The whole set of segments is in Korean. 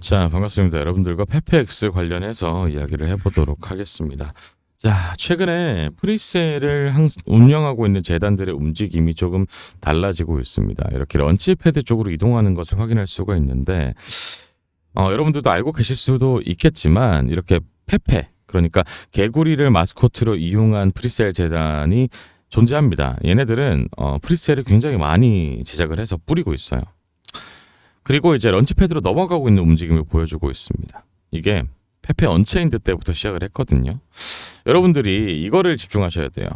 자, 반갑습니다. 여러분들과 페페X 관련해서 이야기를 해보도록 하겠습니다. 자, 최근에 프리세일을 항- 운영하고 있는 재단들의 움직임이 조금 달라지고 있습니다. 이렇게 런치패드 쪽으로 이동하는 것을 확인할 수가 있는데, 어, 여러분들도 알고 계실 수도 있겠지만, 이렇게 페페, 그러니까 개구리를 마스코트로 이용한 프리세일 재단이 존재합니다. 얘네들은 어, 프리세일을 굉장히 많이 제작을 해서 뿌리고 있어요. 그리고 이제 런치패드로 넘어가고 있는 움직임을 보여주고 있습니다. 이게 페페 언체인드 때부터 시작을 했거든요. 여러분들이 이거를 집중하셔야 돼요.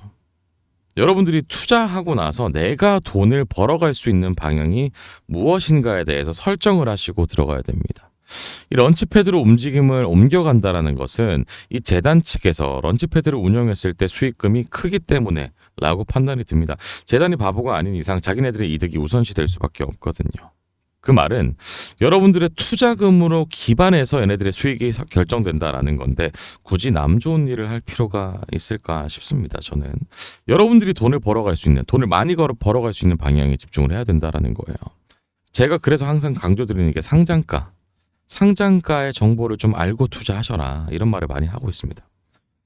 여러분들이 투자하고 나서 내가 돈을 벌어갈 수 있는 방향이 무엇인가에 대해서 설정을 하시고 들어가야 됩니다. 이 런치패드로 움직임을 옮겨간다라는 것은 이 재단 측에서 런치패드를 운영했을 때 수익금이 크기 때문에 라고 판단이 듭니다. 재단이 바보가 아닌 이상 자기네들의 이득이 우선시 될 수밖에 없거든요. 그 말은 여러분들의 투자금으로 기반해서 얘네들의 수익이 서- 결정된다라는 건데 굳이 남 좋은 일을 할 필요가 있을까 싶습니다. 저는 여러분들이 돈을 벌어갈 수 있는 돈을 많이 걸어 벌어갈 수 있는 방향에 집중을 해야 된다라는 거예요. 제가 그래서 항상 강조드리는 게 상장가, 상장가의 정보를 좀 알고 투자하셔라 이런 말을 많이 하고 있습니다.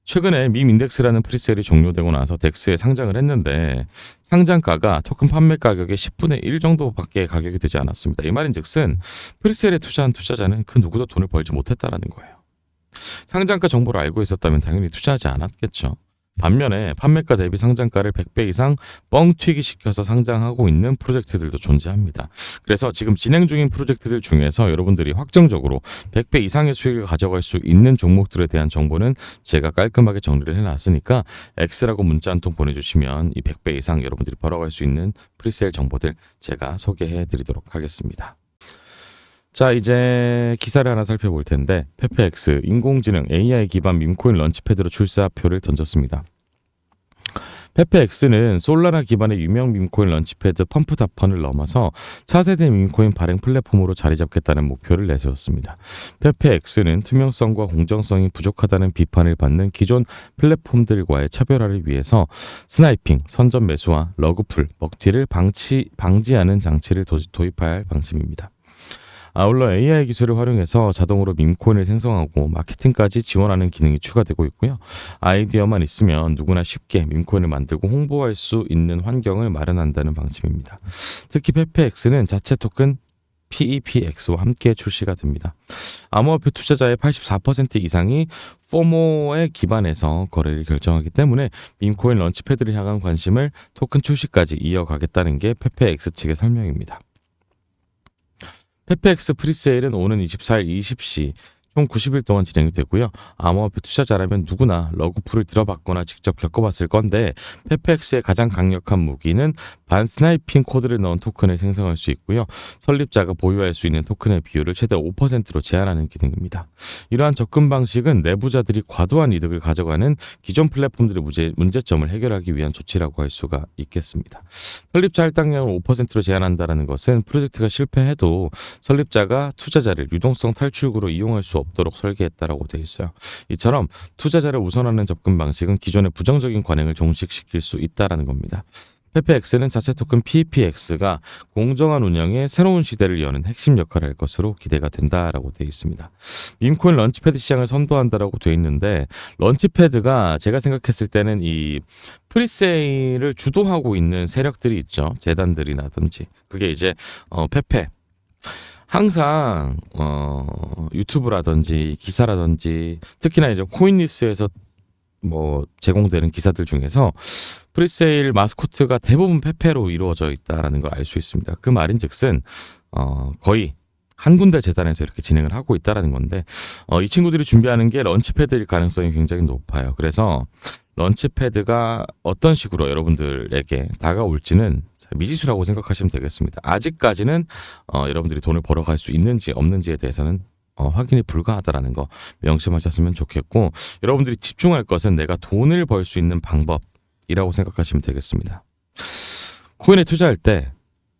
최근에 밈 인덱스라는 프리세일이 종료되고 나서 덱스에 상장을 했는데 상장가가 토큰 판매 가격의 10분의 1 정도밖에 가격이 되지 않았습니다. 이 말인즉슨 프리세일에 투자한 투자자는 그 누구도 돈을 벌지 못했다라는 거예요. 상장가 정보를 알고 있었다면 당연히 투자하지 않았겠죠. 반면에 판매가 대비 상장가를 100배 이상 뻥튀기 시켜서 상장하고 있는 프로젝트들도 존재합니다. 그래서 지금 진행 중인 프로젝트들 중에서 여러분들이 확정적으로 100배 이상의 수익을 가져갈 수 있는 종목들에 대한 정보는 제가 깔끔하게 정리를 해놨으니까 X라고 문자 한 통 보내주시면 이 100배 이상 여러분들이 벌어갈 수 있는 프리세일 정보들 제가 소개해 드리도록 하겠습니다. 자 이제 기사를 하나 살펴볼 텐데 페페X 인공지능 AI 기반 밈코인 런치패드로 출사표를 던졌습니다. 페페X는 솔라나 기반의 유명 밈코인 런치패드 펌프다펀을 넘어서 차세대 밈코인 발행 플랫폼으로 자리 잡겠다는 목표를 내세웠습니다. 페페X는 투명성과 공정성이 부족하다는 비판을 받는 기존 플랫폼들과의 차별화를 위해서 스나이핑, 선전 매수와 러그풀, 먹튀를 방치, 방지하는 장치를 도, 도입할 방침입니다. 아울러 AI 기술을 활용해서 자동으로 밈코인을 생성하고 마케팅까지 지원하는 기능이 추가되고 있고요. 아이디어만 있으면 누구나 쉽게 밈코인을 만들고 홍보할 수 있는 환경을 마련한다는 방침입니다. 특히 페페X는 자체 토큰 PEPX와 함께 출시가 됩니다. 암호화폐 투자자의 84% 이상이 포모에 기반해서 거래를 결정하기 때문에 밈코인 런치패드를 향한 관심을 토큰 출시까지 이어가겠다는 게 페페X 측의 설명입니다. 페페X 프리세일은 오는 24일 20시 총 90일 동안 진행이 되고요. 암호화폐 투자자라면 누구나 러그풀을 들어봤거나 직접 겪어봤을 건데 페페X의 가장 강력한 무기는 반스나이핑 코드를 넣은 토큰을 생성할 수 있고요. 설립자가 보유할 수 있는 토큰의 비율을 최대 5%로 제한하는 기능입니다. 이러한 접근 방식은 내부자들이 과도한 이득을 가져가는 기존 플랫폼들의 문제, 문제점을 해결하기 위한 조치라고 할 수가 있겠습니다. 설립자 할당량을 5%로 제한한다는 것은 프로젝트가 실패해도 설립자가 투자자를 유동성 탈출구로 이용할 수 없 도록 설계했다라고 되어 있어요. 이처럼 투자자를 우선하는 접근 방식은 기존의 부정적인 관행을 종식시킬 수 있다라는 겁니다. 페페X는 자체 토큰 PPX가 공정한 운영에 새로운 시대를 여는 핵심 역할을 할 것으로 기대가 된다라고 되어 있습니다. 밈코인 런치패드 시장을 선도한다라고 되어 있는데 런치패드가 제가 생각했을 때는 이 프리세일을 주도하고 있는 세력들이 있죠. 재단들이라든지 그게 이제 어 페페 항상 어 유튜브라든지 기사라든지 특히나 이제 코인리스에서 뭐 제공되는 기사들 중에서 프리세일 마스코트가 대부분 페페로 이루어져 있다라는 걸 알 수 있습니다. 그 말인즉슨 어 거의 한 군데 재단에서 이렇게 진행을 하고 있다라는 건데 어, 이 친구들이 준비하는 게 런치패드일 가능성이 굉장히 높아요. 그래서 런치패드가 어떤 식으로 여러분들에게 다가올지는 미지수라고 생각하시면 되겠습니다. 아직까지는 어, 여러분들이 돈을 벌어갈 수 있는지 없는지에 대해서는 어, 확인이 불가하다라는 거 명심하셨으면 좋겠고 여러분들이 집중할 것은 내가 돈을 벌 수 있는 방법이라고 생각하시면 되겠습니다. 코인에 투자할 때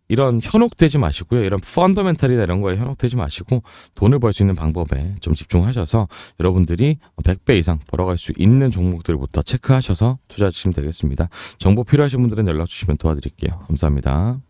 이런 현혹되지 마시고요. 이런 펀더멘탈이나 이런 거에 현혹되지 마시고 돈을 벌 수 있는 방법에 좀 집중하셔서 여러분들이 100배 이상 벌어갈 수 있는 종목들부터 체크하셔서 투자하시면 되겠습니다. 정보 필요하신 분들은 연락 주시면 도와드릴게요. 감사합니다.